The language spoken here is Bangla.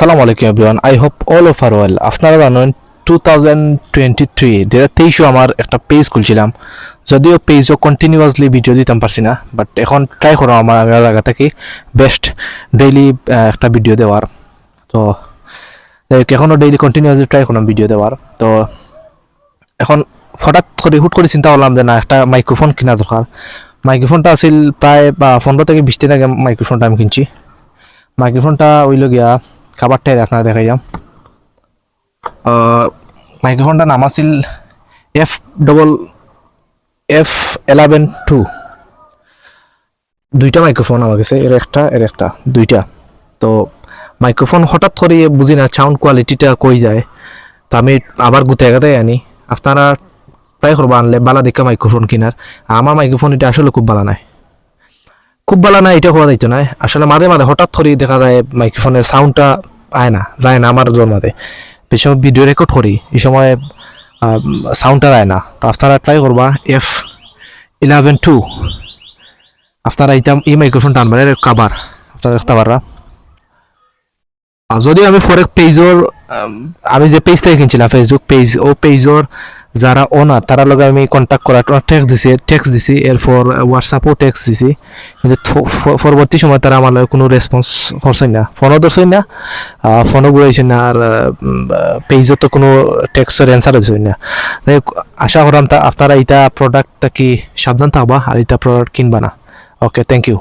আসসালামু আলাইকুম everyone I hope all of are well আপনারা জানেন টু থাউজেন্ড টোয়েন্টি থ্রি আমার একটা পেজ খুলছিলাম। যদিও পেজও কন্টিনিউয়াসলি ভিডিও দিতাম পারছি না বাট এখন ট্রাই করো আমার, আমি জায়গা থেকে বেস্ট ডেইলি একটা ভিডিও দেওয়ার। তো এখনও ডেইলি কন্টিনিউয়াসলি ট্রাই করলাম ভিডিও দেওয়ার। তো, এখন হঠাৎ করে, হুট করে চিন্তা করলাম যে না, একটা মাইক্রোফোন কেনা দরকার। মাইক্রোফোনটা আছিল প্রায় পনেরো থেকে বিশ দিন আগে মাইক্রোফোনটা আমি কিনছি। মাইক্রোফোনটা ওইল গিয়া খাবারটাই আপনারা দেখাই যাম। মাইক্রোফোনটার নাম আছিল F double F eleven two দুইটা মাইক্রোফোন আমার কাছে, এর একটা এর একটা, দুইটা। তো মাইক্রোফোন হঠাৎ করে বুঝি না সাউন্ড কোয়ালিটিটা কই যায়। তো আমি আবার গুতে গাতে আনি। আপনারা ট্রাই করব, আনলে বালা দেখা মাইক্রোফোন কেনার। আমার মাইক্রোফোন এটা আসলে খুব ভালো নাই। খুব ভালো না এটা হওয়া যাইতো না আসলে মাঝে মাঝে হঠাৎ করে দেখা যায় মাইক্রোফোনের সাউন্ডটা আয় না, যায় না আমার জন্মাতে সময় ভিডিও রেকর্ড করি এই সময় সাউন্ডটা আয় না। তো আপনারা ট্রাই করবা এফ ইলেভেন টু আপনারা এইটা এই মাইক্রোফোনটা আনবেন এর কাবার আপনারা দেখতে আর যদি আমি ফরেক পেজর আমি যে পেজ থেকে কিনছিলাম ফেসবুক পেজ ও পেজর যারা ওনার তারা লগে আমি কন্ট্যাক্ট করা টেক্স দিছি টেক্স দিছি, এরপর হোয়াটসঅ্যাপও টেক্স দিছি। কিন্তু পরবর্তী সময় তারা আমার কোনো রেসপন্স করছেন না। ফোনও ধরছেন না ফোনও ঘুরাইছেন না, আর পেজও তো কোনো টেক্সটের অ্যান্সার হয়েছেন না। তাই আশা করাম তা, আপনারা এটা প্রোডাক্টটা কি সাবধান থাকবা, আর এটা প্রোডাক্ট কিনবা না। Okay thank you